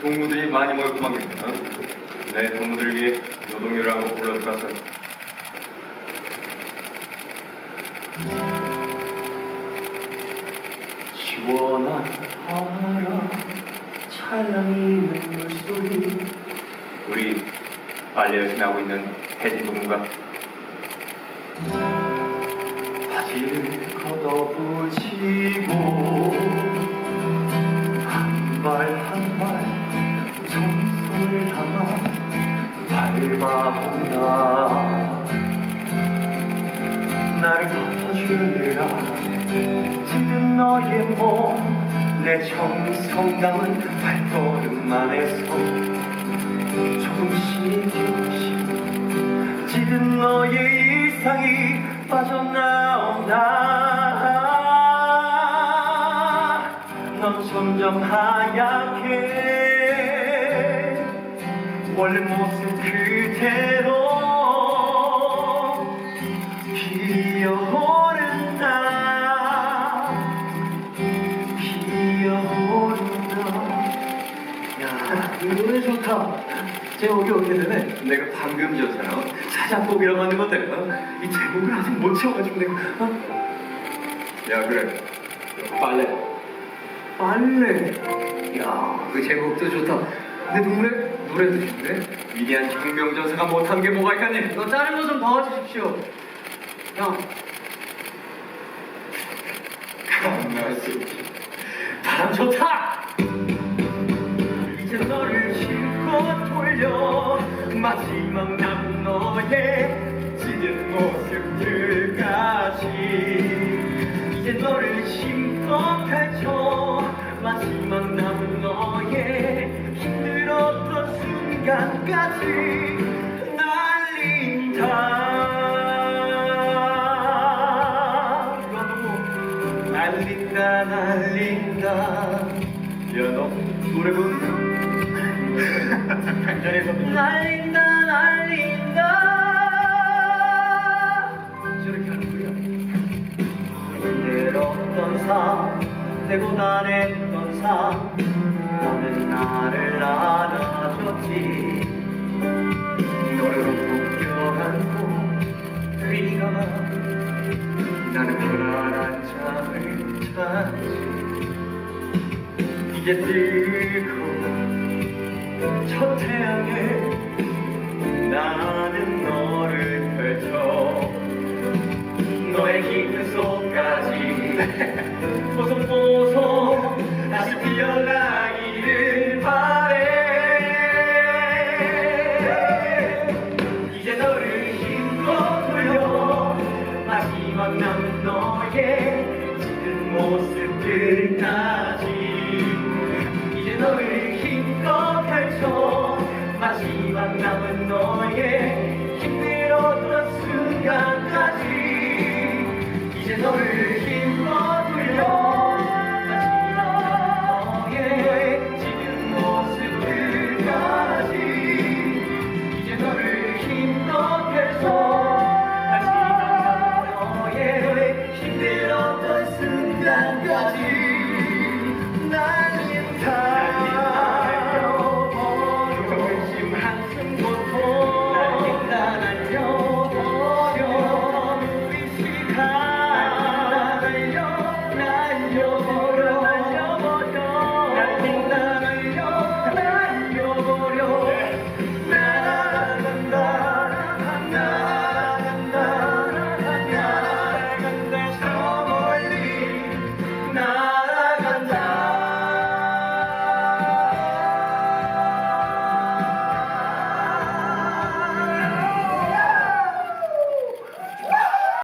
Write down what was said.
동무들이 많이 어? 내 동무들 위해 노동요를 한번 불러주었어 시원한 바람 찬란히 물소리. 우리 빨래 열심히 하고 있는 혜진 동무가. 바지 밟아본다 나를 덮어주느라 지금 너의 몸내 정성 담은 발걸음만에서 조금씩 조금씩 짙은 너의 일상이 빠져나온다. 넌 점점 하얗게 원래 모습 그대로 피어오른다 피어오른다 야, 이 노래 좋다. 제목이 어떻게 되네? 내가 방금 줬잖아. 사자곡이라고 하는 어? 이 제목을 아직 못 채워가지고 내가, 어? 야 그래 빨래. 빨래. 야, 그 제목도 좋다. 근데 노래, 노래도 좋네. 위대한 혁명전사가 못한 게 뭐가 있겠니 너 다른 거좀 도와주십시오. 형. 수 없지 바람 좋다! 이제 너를 싣고 돌려 마지막 남은 너의 찢은 모습들까지 이제 너를 심고 펼쳐 마지막 남은 순간까지 날린다. 날린다 날린다. 야너 노래 부르는 날린다 날린다. 힘들었던 삶 되고 난했던 삶 너는 나를 안 아줬지 노래로 묶여안고 네가 나는 편안한 잠을 찾지. 이제 뜨거운 첫 태양에 나는 너를 펼쳐 너의 깊은 속까지. 보송보송 모습들까지 이제 너를 힘껏 펼쳐 마지막 남은 너의 힘들었던 순간까지 이제 너를